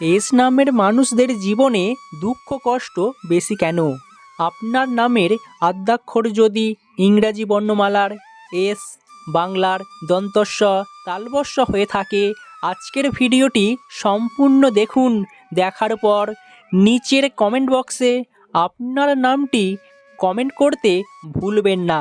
S নামের মানুষদের জীবনে দুঃখ, কষ্ট বেশি কেন? আপনার নামের আদ্যাক্ষর যদি ইংরাজি বর্ণমালার এস বাংলার দন্তস্ব তালবস্য হয়ে থাকে, আজকের ভিডিওটি সম্পূর্ণ দেখুন। দেখার পর নিচের কমেন্ট বক্সে আপনার নামটি কমেন্ট করতে ভুলবেন না।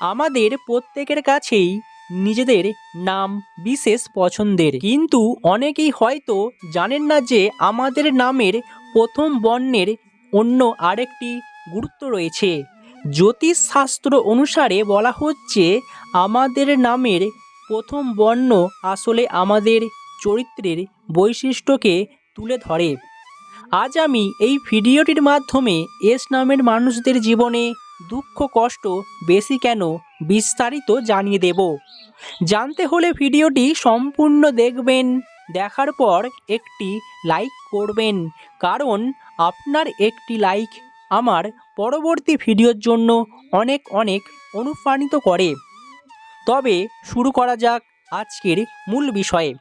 আমাদের প্রত্যেকের কাছেই নিজেদের নাম বিশেষ পছন্দের। কিন্তু অনেকেই হয়তো জানেন না যে আমাদের নামের প্রথম বর্ণের অন্য আরেকটি গুরুত্ব রয়েছে। জ্যোতিষশাস্ত্র অনুসারে বলা হচ্ছে, আমাদের নামের প্রথম বর্ণ আসলে আমাদের চরিত্রের বৈশিষ্ট্যকে তুলে ধরে। আজ আমি এই ভিডিওটির মাধ্যমে এস নামের মানুষদের জীবনে দুঃখ, কষ্ট বেশি কেন বিস্তারিত জানিয়ে দেব। জানতে হলে ভিডিওটি সম্পূর্ণ দেখবেন, দেখার পর একটি লাইক করবেন, কারণ আপনার একটি লাইক আমার পরবর্তী ভিডিওর জন্য অনেক অনেক অনুপ্রাণিত করে। তবে শুরু করা যাক আজকের মূল বিষয়ে।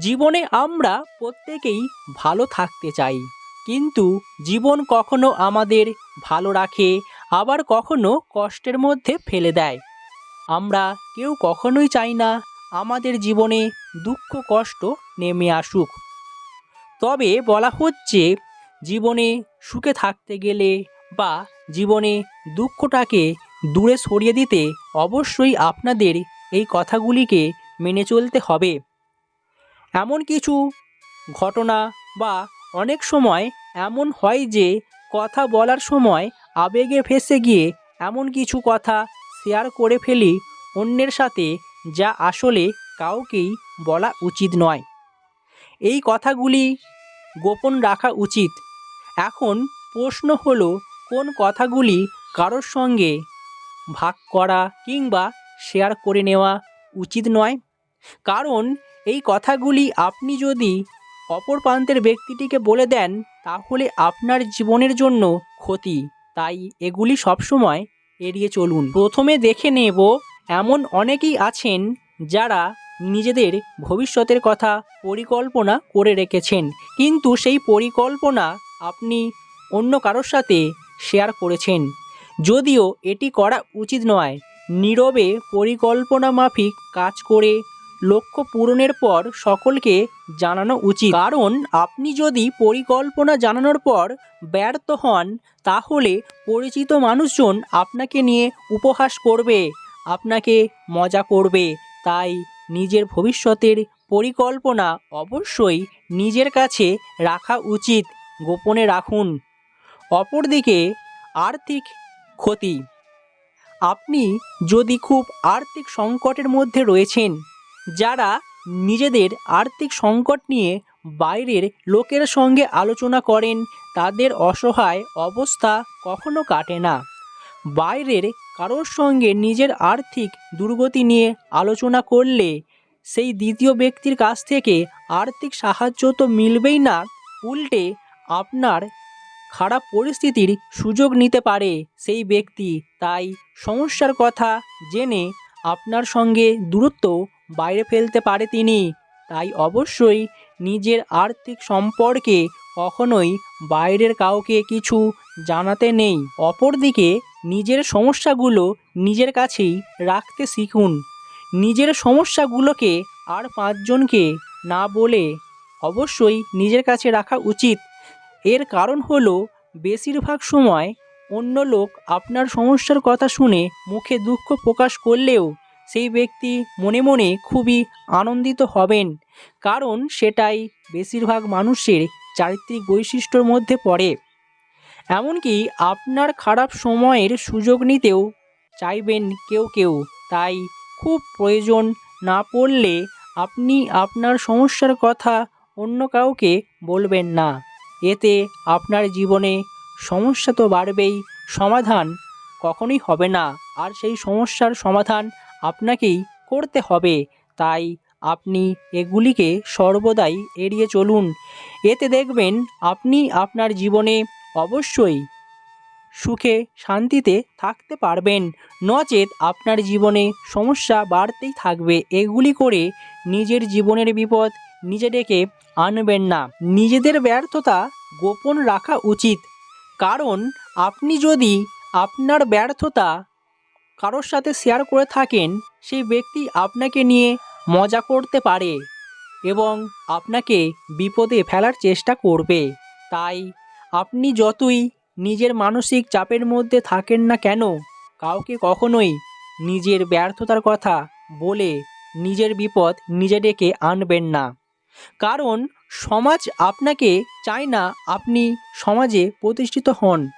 জীবনে আমরা প্রত্যেকেই ভালো থাকতে চাই। কিন্তু জীবন কখনো আমাদের ভালো রাখে, আবার কখনো কষ্টের মধ্যে ফেলে দেয়। আমরা কেউ কখনোই চাই না আমাদের জীবনে দুঃখ, কষ্ট নেমে আসুক। তবে বলা হচ্ছে, জীবনে সুখে থাকতে গেলে বা জীবনে দুঃখটাকে দূরে সরিয়ে দিতে অবশ্যই আপনাদের এই কথাগুলিকে মেনে চলতে হবে। এমন কিছু ঘটনা বা অনেক সময় এমন হয় যে কথা বলার সময় আবেগে ফেসে গিয়ে এমন কিছু কথা শেয়ার করে ফেলি অন্যের সাথে যা আসলে কাউকেই বলা উচিত নয়। এই কথাগুলি গোপন রাখা উচিত। এখন প্রশ্ন হলো, কোন কথাগুলি কারোর সঙ্গে ভাগ করা কিংবা শেয়ার করে নেওয়া উচিত নয়? কারণ এই কথাগুলি আপনি যদি অপর প্রান্তের ব্যক্তিটিকে বলে দেন, তাহলে আপনার জীবনের জন্য ক্ষতি। তাই এগুলি সবসময় এড়িয়ে চলুন। প্রথমে দেখে নেব, এমন অনেকেই আছেন যারা নিজেদের ভবিষ্যতের কথা পরিকল্পনা করে রেখেছেন। কিন্তু সেই পরিকল্পনা আপনি অন্য কারোর সাথে শেয়ার করেছেন। যদিও এটি করা উচিত নয়। নীরবে পরিকল্পনা মাফিক কাজ করে লক্ষ্য পূরণের পর সকলকে জানানো উচিত। কারণ আপনি যদি পরিকল্পনা জানানোর পর ব্যর্থ হন, তাহলে পরিচিত মানুষজন আপনাকে নিয়ে উপহাস করবে, আপনাকে মজা করবে। তাই নিজের ভবিষ্যতের পরিকল্পনা অবশ্যই নিজের কাছে রাখা উচিত, গোপনে রাখুন। অপরদিকে, আর্থিক ক্ষতি। আপনি যদি খুব আর্থিক সংকটের মধ্যে রয়েছেন যারা নিজেদের আর্থিক সংকট নিয়ে বাইরের লোকের সঙ্গে আলোচনা করেন, তাদের অসহায় অবস্থা কখনো কাটে না। বাইরের কারোর সঙ্গে নিজের আর্থিক দুর্গতি নিয়ে আলোচনা করলে সেই দ্বিতীয় ব্যক্তির কাছ থেকে আর্থিক সাহায্য তো মিলবেই না, উল্টে আপনার খারাপ পরিস্থিতির সুযোগ নিতে পারে সেই ব্যক্তি। তাই সমস্যার কথা জেনে আপনার সঙ্গে দূরত্ব বাইরে ফেলতে পারে তিনি। তাই অবশ্যই নিজের আর্থিক সম্পর্কে কখনোই বাইরের কাউকে কিছু জানাতে নেই। অপরদিকে নিজের সমস্যাগুলো নিজের কাছেই রাখতে শিখুন। নিজের সমস্যাগুলোকে আর পাঁচজনকে না বলে অবশ্যই নিজের কাছে রাখা উচিত। এর কারণ হলো, বেশিরভাগ সময় অন্য লোক আপনার সমস্যার কথা শুনে মুখে দুঃখ প্রকাশ করলেও সেই ব্যক্তি মনে মনে খুবই আনন্দিত হবেন, কারণ সেটাই বেশিরভাগ মানুষের চারিত্রিক বৈশিষ্ট্যর মধ্যে পড়ে। এমনকি আপনার খারাপ সময়ের সুযোগ নিতেও চাইবেন কেউ কেউ, তাই খুব প্রয়োজন না পড়লে আপনি আপনার সমস্যার কথা অন্য কাউকে বলবেন না। এতে আপনার জীবনে সমস্যা তো বাড়বেই, সমাধান কখনোই হবে না, আর সেই সমস্যার সমাধান আপনাকেই করতে হবে। তাই আপনি এগুলিকে সর্বদাই এড়িয়ে চলুন। এতে দেখবেন আপনি আপনার জীবনে অবশ্যই সুখে, শান্তিতে থাকতে পারবেন। নচেত আপনার জীবনে সমস্যা বাড়তেই থাকবে। এগুলি করে নিজের জীবনের বিপদ নিজে ডেকে আনবেন না। নিজেদের ব্যর্থতা গোপন রাখা উচিত। কারণ আপনি যদি আপনার ব্যর্থতা কারোর সাথে শেয়ার করে থাকেন, সেই ব্যক্তি আপনাকে নিয়ে মজা করতে পারে এবং আপনাকে বিপদে ফেলার চেষ্টা করবে। তাই আপনি যতই নিজের মানসিক চাপের মধ্যে থাকেন না কেন, কাউকে কখনোই নিজের ব্যর্থতার কথা বলে নিজের বিপদ নিজে ডেকে আনবেন না। কারণ সমাজ আপনাকে চায় না আপনি সমাজে প্রতিষ্ঠিত হন।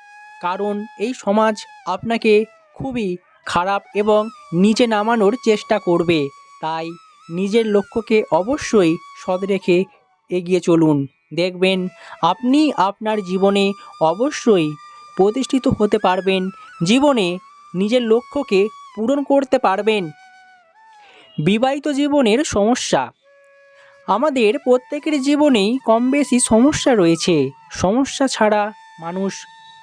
কারণ এই সমাজ আপনাকে খুবই খারাপ এবং নিচে নামানোর চেষ্টা করবে। তাই নিজের লক্ষ্যকে অবশ্যই সৎ রেখে এগিয়ে চলুন। দেখবেন, আপনি আপনার জীবনে অবশ্যই প্রতিষ্ঠিত হতে পারবেন। জীবনে নিজের লক্ষ্যকে পূরণ করতে পারবেন। বিবাহিত জীবনের সমস্যা। আমাদের প্রত্যেকের জীবনেই কম বেশি সমস্যা রয়েছে। সমস্যা ছাড়া মানুষ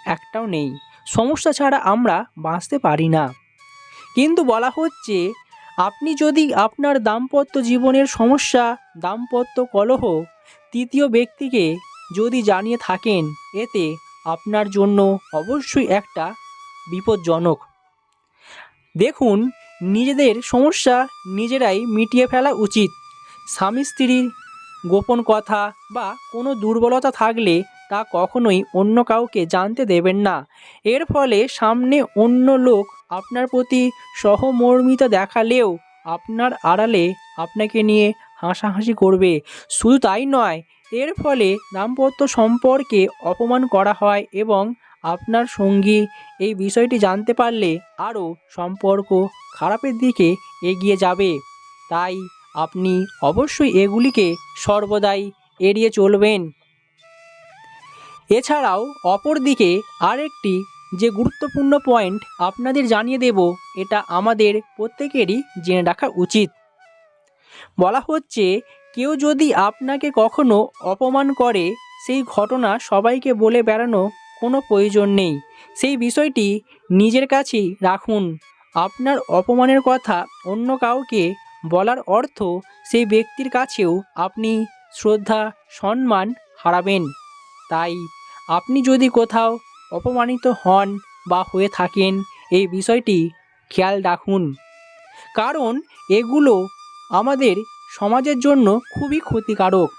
একটাও নেই। সমস্যা ছাড়া আমরা বাঁচতে পারি না। কিন্তু বলা হচ্ছে, আপনি যদি আপনার দাম্পত্য জীবনের সমস্যা, দাম্পত্য কলহ তৃতীয় ব্যক্তিকে যদি জানিয়ে থাকেন, এতে আপনার জন্য অবশ্যই একটা বিপজ্জনক। দেখুন, নিজেদের সমস্যা নিজেরাই মিটিয়ে ফেলা উচিত। স্বামী স্ত্রীর গোপন কথা বা কোনো দুর্বলতা থাকলে তা কখনোই অন্য কাউকে জানতে দেবেন না। এর ফলে সামনে অন্য লোক আপনার প্রতি সহমর্মিতা দেখালেও আপনার আড়ালে আপনাকে নিয়ে হাসাহাসি করবে। শুধু তাই নয়, এর ফলে দাম্পত্য সম্পর্কে অপমান করা হয় এবং আপনার সঙ্গী এই বিষয়টি জানতে পারলে আরও সম্পর্ক খারাপের দিকে এগিয়ে যাবে। তাই আপনি অবশ্যই এগুলিকে সর্বদাই এড়িয়ে চলবেন। এছাড়াও অপরদিকে আরেকটি যে গুরুত্বপূর্ণ পয়েন্ট আপনাদের জানিয়ে দেব, এটা আমাদের প্রত্যেকেরই জেনে রাখা উচিত। বলা হচ্ছে, কেউ যদি আপনাকে কখনো অপমান করে, সেই ঘটনা সবাইকে বলে বেড়ানো কোনো প্রয়োজন নেই। সেই বিষয়টি নিজের কাছেই রাখুন। আপনার অপমানের কথা অন্য কাউকে বলার অর্থ সেই ব্যক্তির কাছেও আপনি শ্রদ্ধা, সম্মান হারাবেন। তাই আপনি যদি কোথাও অপমানিত হন বা হয়ে থাকেন, এই বিষয়টি খেয়াল রাখুন। কারণ এগুলো আমাদের সমাজের জন্য খুবই ক্ষতিকারক।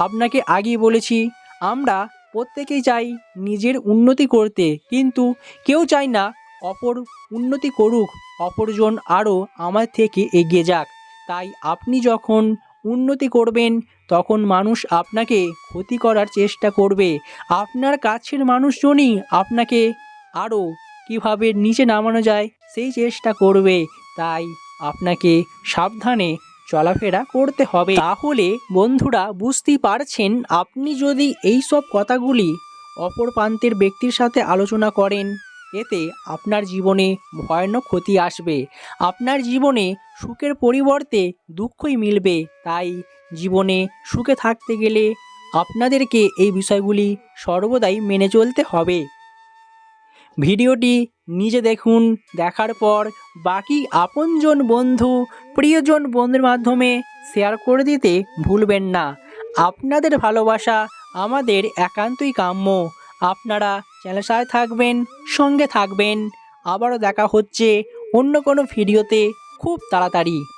আপনাকে আগেই বলেছি, আমরা প্রত্যেকেই চাই নিজের উন্নতি করতে, কিন্তু কেউ চায় না অপর উন্নতি করুক, অপরজন আরও আমার থেকে এগিয়ে যাক। তাই আপনি যখন উন্নতি করবেন, তখন মানুষ আপনাকে ক্ষতি করার চেষ্টা করবে। আপনার কাছের মানুষজনই আপনাকে আরও কীভাবে নিচে নামানো যায়, সেই চেষ্টা করবে। তাই আপনাকে সাবধানে চলাফেরা করতে হবে। তাহলে বন্ধুরা বুঝতেই পারছেন, আপনি যদি এই সব কথাগুলি অপর প্রান্তের ব্যক্তির সাথে আলোচনা করেন এতে আপনার জীবনে ভয়ানক ক্ষতি আসবে। আপনার জীবনে সুখের পরিবর্তে দুঃখই মিলবে। তাই জীবনে সুখে থাকতে গেলে আপনাদেরকে এই বিষয়গুলি সর্বদাই মেনে চলতে হবে। ভিডিওটি নিজে দেখুন, দেখার পর বাকি আপনজন বন্ধু, প্রিয়জন বন্ধুর মাধ্যমে শেয়ার করে দিতে ভুলবেন না। আপনাদের ভালোবাসা আমাদের একান্তই কাম্য। আপনারা চ্যানেল সাথে থাকবেন সঙ্গে থাকবেন। আবারও দেখা হচ্ছে অন্য কোনো ভিডিওতে খুব তাড়াতাড়ি।